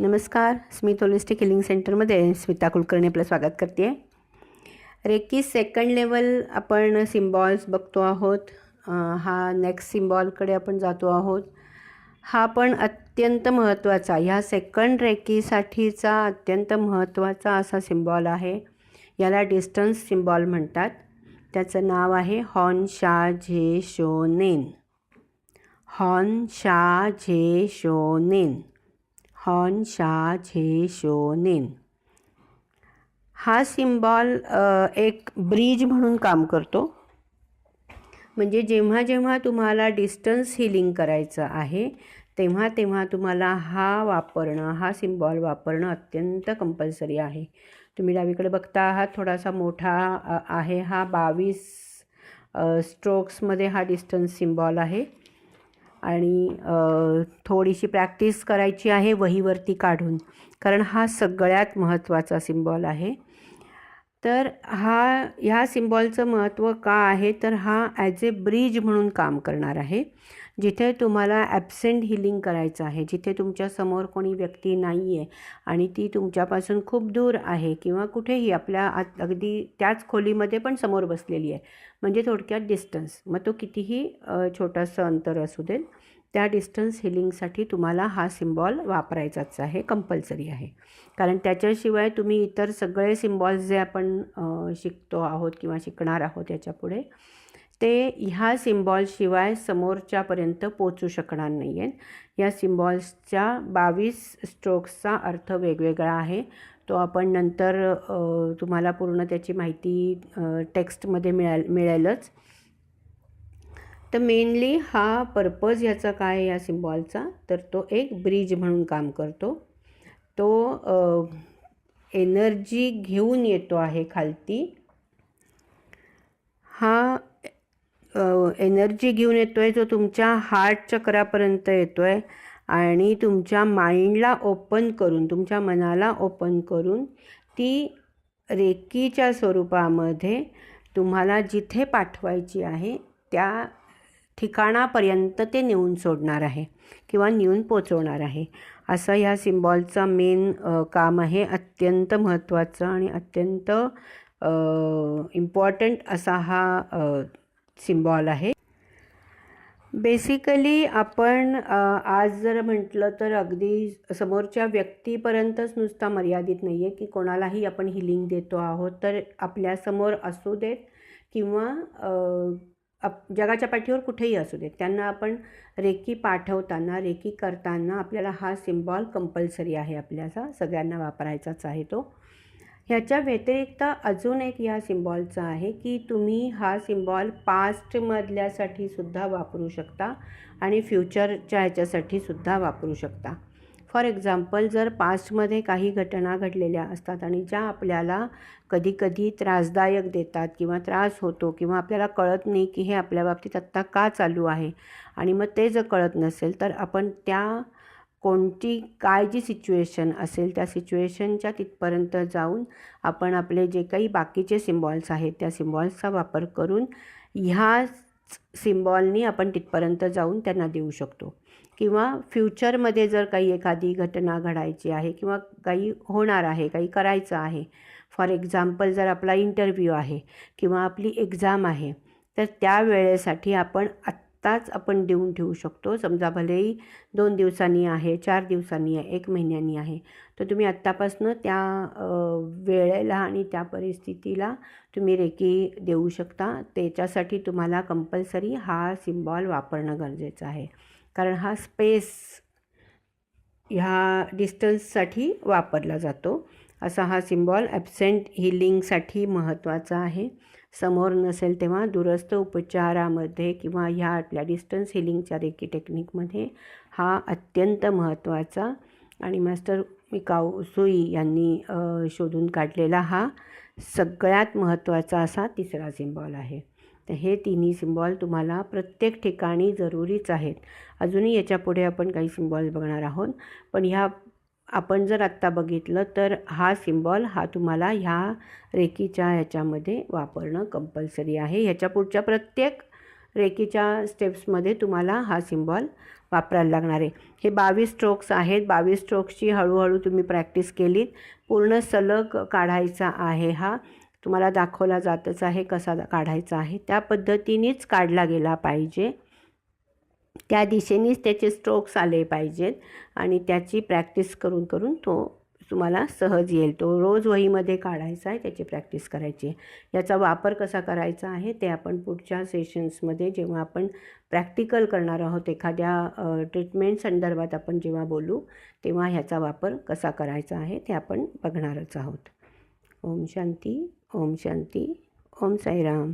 नमस्कार स्मित holistic healing सेंटरमध्ये स्मिता कुलकर्णी आपलं स्वागत करते. आहे रेकी सेकंड लेवल आपण सिम्बॉल्स बघतो आहोत. हा नेक्स्ट सिम्बॉलकडे आपण जातो आहोत. हा पण अत्यंत महत्त्वाचा ह्या सेकंड रेकीसाठीचा अत्यंत महत्त्वाचा असा सिम्बॉल आहे. याला डिस्टन्स सिम्बॉल म्हणतात. त्याचं नाव आहे हॉन शा झे शो नेन. हॉन शा झे शो नेन. हॉन शा झे शो नेन. हा सिम्बॉल एक ब्रिज म्हणून काम करतो. म्हणजे जेव्हा जेव्हा तुम्हाला डिस्टन्स हिलिंग करायचं आहे तेव्हा तेव्हा तुम्हाला हा वापरणं हा सिम्बॉल वापरणं अत्यंत कंपल्सरी आहे. तुम्ही डावीकडे बघता आहात थोडासा मोठा आहे. हा बावीस स्ट्रोक्समध्ये हा डिस्टन्स सिम्बॉल आहे. आणि थोडीशी प्रॅक्टिस करायची आहे वहीवरती काढून. कारण हा सगळ्यात महत्त्वाचा सिम्बॉल आहे. तर हा ह्या सिम्बॉलचं महत्त्व का आहे? तर हा ॲज ए ब्रिज म्हणून काम करणार आहे. जिथे तुम्हाला ॲबसेंट हिलिंग करायचं आहे जिथे तुमच्यासमोर कोणी व्यक्ती नाही आहे आणि ती तुमच्यापासून खूप दूर आहे किंवा कुठेही आपल्या आत अगदी त्याच खोलीमध्ये पण समोर बसलेली आहे म्हणजे थोडक्यात डिस्टन्स मग तो कितीही छोटंसं अंतर असू देत त्या डिस्टन्स हिलिंगसाठी तुम्हाला हा सिम्बॉल वापरायचाच आहे कंपल्सरी आहे. कारण त्याच्याशिवाय तुम्ही इतर सगळे सिम्बॉल्स जे आपण शिकतो आहोत किंवा शिकणार आहोत याच्यापुढे ते ह्या सिम्बॉल्सशिवाय समोरच्यापर्यंत पोचू शकणार नाही आहेत या सिम्बॉल्सच्या बावीस स्ट्रोक्सचा अर्थ वेगवेगळा आहे. तो आपण नंतर तुम्हाला पूर्ण त्याची माहिती टेक्स्टमध्ये मिळाल मिळेलच. तर मेनली हा पर्पज ह्याचा काय आहे या सिम्बॉलचा? तर तो एक ब्रिज म्हणून काम करतो. तो एनर्जी घेऊन येतो आहे खालती. हा एनर्जी घेऊन येतो आहे जो तुमच्या हार्ट चक्रापर्यंत येतो आहे आणि तुमच्या माइंडला ओपन करून तुमच्या मनाला ओपन करून ती रेकीच्या स्वरूपामध्ये तुम्हाला जिथे पाठवायची आहे त्या ठिकाणापर्यंत ते नेऊन सोडणार आहे किंवा नेऊन पोचवणार आहे. असं ह्या सिम्बॉलचं मेन काम आहे. अत्यंत महत्त्वाचं आणि अत्यंत इम्पॉर्टंट असा हा सिम्बॉल आहे. बेसिकली आपण आज जर म्हटलं तर अगदी समोरच्या व्यक्तीपर्यंतच नुसता मर्यादित नाही आहे की कोणालाही आपण हिलिंग देतो आहोत. तर आपल्यासमोर असू देत किंवा जगाच्या पाठीवर कुठेही असू देत. त्यांना आपण रेकी पाठवताना रेकी करताना आपल्याला हा सिम्बॉल कंपल्सरी आहे. आपल्याचा सगळ्यांना वापरायचाच आहे तो. ह्याच्या व्यतिरिक्त अजून एक या सिम्बॉलचा आहे की तुम्ही हा सिम्बॉल पास्टमधल्यासाठी सुद्धा वापरू शकता आणि फ्युचरच्या ह्याच्यासाठी सुद्धा वापरू शकता. फॉर एक्झाम्पल जर पास्टमध्ये काही घटना घडलेल्या असतात आणि ज्या आपल्याला कधीकधी त्रासदायक देतात किंवा त्रास होतो किंवा आपल्याला कळत नाही की हे आपल्या बाबतीत आत्ता का चालू आहे आणि मग ते जर कळत नसेल तर आपण त्या कोणती काय जी सिच्युएशन असेल त्या सिच्युएशनच्या तिथपर्यंत जाऊन आपण आपले जे काही बाकीचे सिम्बॉल्स आहेत त्या सिम्बॉल्सचा वापर करून ह्या सिम्बॉलनी आपण तिथपर्यंत जाऊन त्यांना देऊ शकतो. किंवा फ्युचरमध्ये जर काही एखादी घटना घडायची आहे किंवा काही होणार आहे काही करायचं आहे. फॉर एक्झाम्पल जर आपला इंटरव्ह्यू आहे किंवा आपली एक्झाम आहे तर त्या वेळेसाठी आपण आत्ताच आपण देऊन ठेवू शकतो. समजा भलेही दोन दिवसांनी आहे चार दिवसांनी आहे एक महिन्यांनी आहे तर तुम्ही आत्तापासनं त्या वेळेला आणि त्या परिस्थितीला तुम्ही रेकी देऊ शकता. त्याच्यासाठी तुम्हाला कंपल्सरी हा सिम्बॉल वापरणं गरजेचं आहे. कारण हा स्पेस ह्या डिस्टन्ससाठी वापरला जातो. असा हा सिम्बॉल ॲबसेंट हिलिंगसाठी महत्त्वाचा आहे. समोर नसेल तेव्हा दूरस्थ उपचारामध्ये किंवा ह्या आपल्या डिस्टन्स हिलिंगच्या रेकी टेक्निकमध्ये हा अत्यंत महत्त्वाचा आणि मास्टर मिकाऊ सुई यांनी शोधून काढलेला हा सगळ्यात महत्त्वाचा असा तिसरा सिम्बॉल आहे. तर हे तिन्ही सिम्बॉल तुम्हाला प्रत्येक ठिकाणी जरुरीच आहेत. अजूनही याच्यापुढे आपण काही सिम्बॉल बघणार आहोत. पण ह्या आपण जर आत्ता बघितलं तर हा सिम्बॉल हा तुम्हाला ह्या रेकीच्या ह्याच्यामध्ये वापरणं कंपल्सरी आहे. ह्याच्या पुढच्या प्रत्येक रेकीच्या स्टेप्समध्ये तुम्हाला हा सिम्बॉल वापरायला लागणार आहे. हे बावीस स्ट्रोक्स आहेत. बावीस स्ट्रोक्सची हळूहळू तुम्ही प्रॅक्टिस केलीत. पूर्ण सलग काढायचा आहे हा. तुम्हाला दाखवला जातच आहे कसा काढायचा आहे. त्या पद्धतीनेच काढला गेला पाहिजे. त्या दिशेनेच त्याचे स्ट्रोक्स आले पाहिजेत आणि त्याची प्रॅक्टिस करून करून तो तुम्हाला सहज येईल. तो रोज वहीमध्ये काढायचा आहे त्याची प्रॅक्टिस करायची आहे. याचा वापर कसा करायचा आहे ते आपण पुढच्या सेशन्समध्ये जेव्हा आपण प्रॅक्टिकल करणार आहोत एखाद्या ट्रीटमेंट संदर्भात आपण जेव्हा बोलू तेव्हा ह्याचा वापर कसा करायचा आहे ते आपण बघणारच आहोत. ओम शांती ओम शांती ओम साईराम.